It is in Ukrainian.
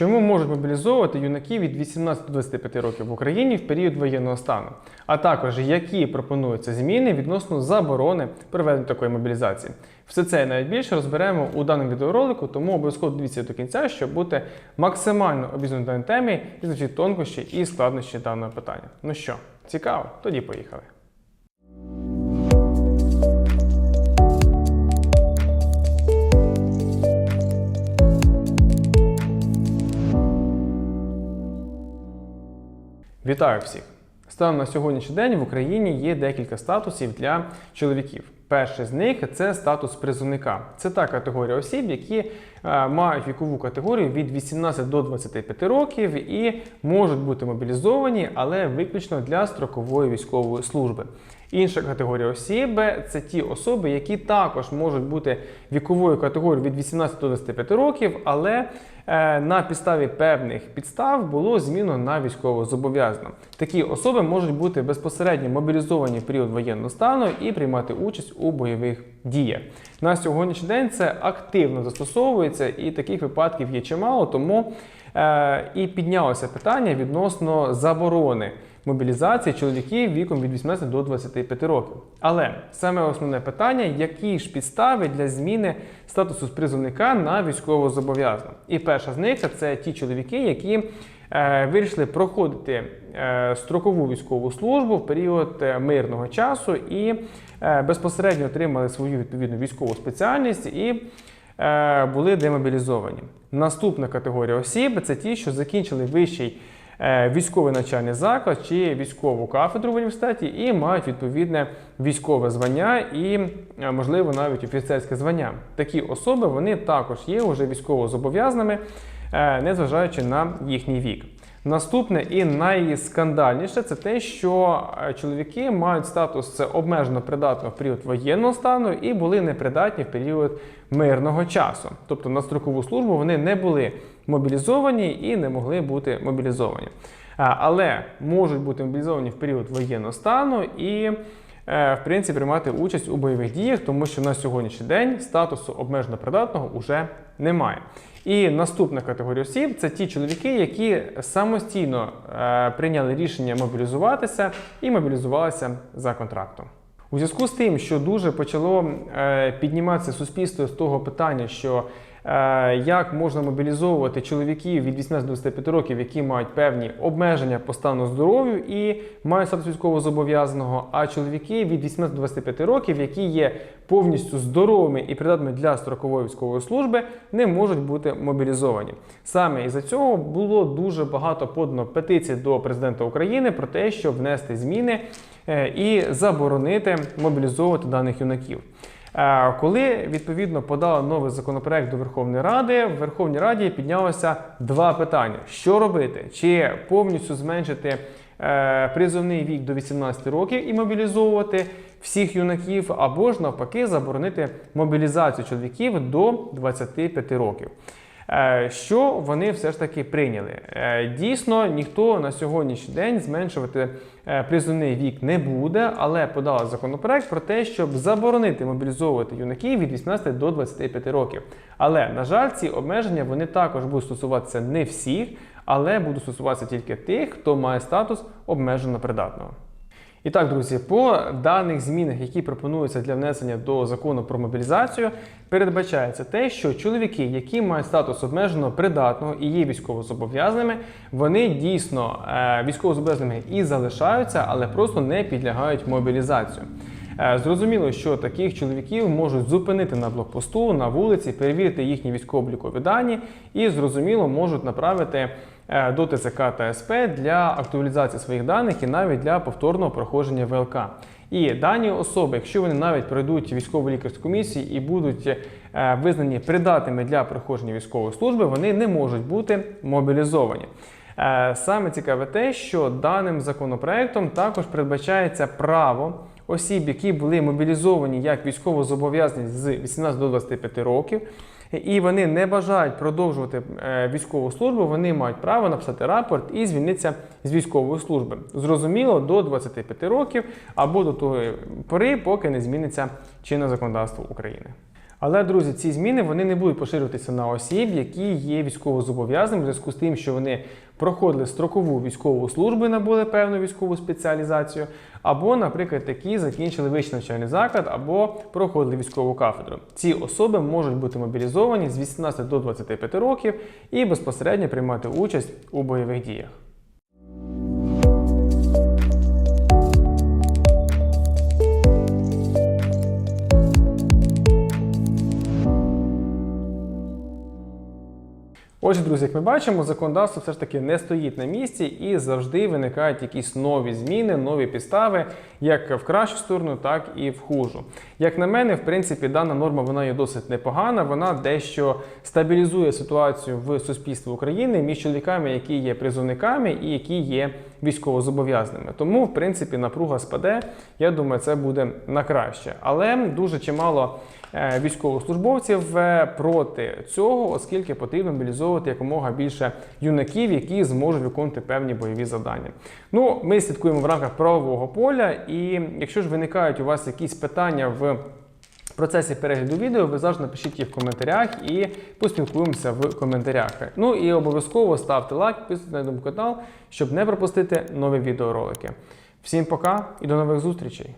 Чому можуть мобілізовувати юнаків від 18 до 25 років в Україні в період воєнного стану? А також які пропонуються зміни відносно заборони проведення такої мобілізації? Все це і навіть більше розберемо у даному відеоролику, тому обов'язково дивіться до кінця, щоб бути максимально обізнаним даній темі і звучить тонкощі і складнощі даного питання. Ну що, цікаво? Тоді поїхали. Вітаю всіх! Станом на сьогоднішній день в Україні є декілька статусів для чоловіків. Перший з них це статус призовника. Це та категорія осіб, які е, мають вікову категорію від 18 до 25 років і можуть бути мобілізовані, але виключно для строкової військової служби. Інша категорія осіб це ті особи, які також можуть бути віковою категорією від 18 до 25 років, але на підставі певних підстав було зміно на військово зобов'язано. Такі особи можуть бути безпосередньо мобілізовані в період воєнного стану і приймати участь у бойових діях. На сьогоднішній день це активно застосовується, і таких випадків є чимало, тому е, і піднялося питання відносно заборони мобілізації чоловіків віком від 18 до 25 років. Але саме основне питання, які ж підстави для зміни статусу призовника на військовозобов'язаного. І перша з них це ті чоловіки, які е, вирішили проходити е, строкову військову службу в період е, мирного часу і е, безпосередньо отримали свою відповідну військову спеціальність і е, були демобілізовані. Наступна категорія осіб це ті, що закінчили вищий військовий навчальний заклад чи військову кафедру в університеті і мають відповідне військове звання і, е, можливо, навіть офіцерське звання. Такі особи вони також є вже військово зобов'язаними, е, незважаючи на їхній вік. Наступне і найскандальніше це те, що е, чоловіки мають статус це обмежено придатного в період воєнного стану і були непридатні в період мирного часу. Тобто на строкову службу вони не були мобілізовані і не могли бути мобілізовані. Але можуть бути мобілізовані в період воєнного стану і е, в принципі приймати участь у бойових діях, тому що на сьогоднішній день статусу обмежено придатного вже немає. І наступна категорія осіб це ті чоловіки, які самостійно е, прийняли рішення мобілізуватися і мобілізувалися за контрактом. У зв'язку з тим, що дуже почало е, підніматися суспільство з того питання, що е, як можна мобілізовувати чоловіків від 18 до 25 років, які мають певні обмеження по стану здоров'ю і мають статус військового зобов'язаного, а чоловіки від 18 до 25 років, які є повністю здоровими і придатними для строкової військової служби, не можуть бути мобілізовані. Саме із-за цього було дуже багато подано петицій до президента України про те, щоб внести зміни е, і заборонити мобілізовувати даних юнаків. Е, Коли відповідно подали новий законопроект до Верховної Ради, в Верховній Раді піднялося два питання: що робити? Чи повністю зменшити е, призовний вік до 18 років і мобілізовувати всіх юнаків, або ж навпаки заборонити мобілізацію чоловіків до 25 років. Е, Що вони все ж таки прийняли? Е, Дійсно, ніхто на сьогоднішній день зменшувати е, призовний вік не буде, але подали законопроект про те, щоб заборонити мобілізовувати юнаків від 18 до 25 років. Але на жаль, ці обмеження вони також будуть стосуватися не всіх, але будуть стосуватися тільки тих, хто має статус обмежено придатного. І так, друзі, по даних змінах, які пропонуються для внесення до закону про мобілізацію, передбачається те, що чоловіки, які мають статус обмежено придатного і є військовозобов'язаними, вони дійсно е, військовозобов'язаними і залишаються, але просто не підлягають мобілізацію. Е, Зрозуміло, що таких чоловіків можуть зупинити на блокпосту, на вулиці, перевірити їхні військово-облікові дані і зрозуміло можуть направити до ТЦК та СП для актуалізації своїх даних і навіть для повторного проходження ВЛК. І дані особи, якщо вони навіть пройдуть військову лікарську комісію і будуть е, визнані придатними для проходження військової служби, вони не можуть бути мобілізовані. Е, Саме цікаве те, що даним законопроектом також передбачається право осіб, які були мобілізовані як військовозобов'язані з 18 до 25 років, і вони не бажають продовжувати е, військову службу, вони мають право написати рапорт і звільнитися з військової служби. Зрозуміло, до 25 років або до тої пори, поки не зміниться чинне законодавство України. Але, друзі, ці зміни вони не будуть поширюватися на осіб, які є військовозобов'язаними в зв'язку з тим, що вони проходили строкову військову службу, і набули певну військову спеціалізацію, або, наприклад, такі закінчили вищий навчальний заклад, або проходили військову кафедру. Ці особи можуть бути мобілізовані з 18 до 25 років і безпосередньо приймати участь у бойових діях. Отже, друзі, як ми бачимо, законодавство все ж таки не стоїть на місці і завжди виникають якісь нові зміни, нові підстави, як в кращу сторону, так і в хужу. Як на мене, в принципі, дана норма вона є досить непогана. Вона дещо стабілізує ситуацію в суспільстві України між чоловіками, які є призовниками і які є військовозобов'язаними. Тому, в принципі, напруга спаде. Я думаю, це буде на краще. Але дуже чимало військовослужбовців е, проти цього, оскільки потрібно мобілізовувати якомога більше юнаків, які зможуть виконувати певні бойові завдання. Ну, ми слідкуємо в рамках правового поля, і якщо ж виникають у вас якісь питання в процесі перегляду відео ви завжди напишіть їх в коментарях і поспілкуємося в коментарях. Ну і обов'язково ставте лайк, підписуйтесь на канал, щоб не пропустити нові відеоролики. Всім пока і до нових зустрічей!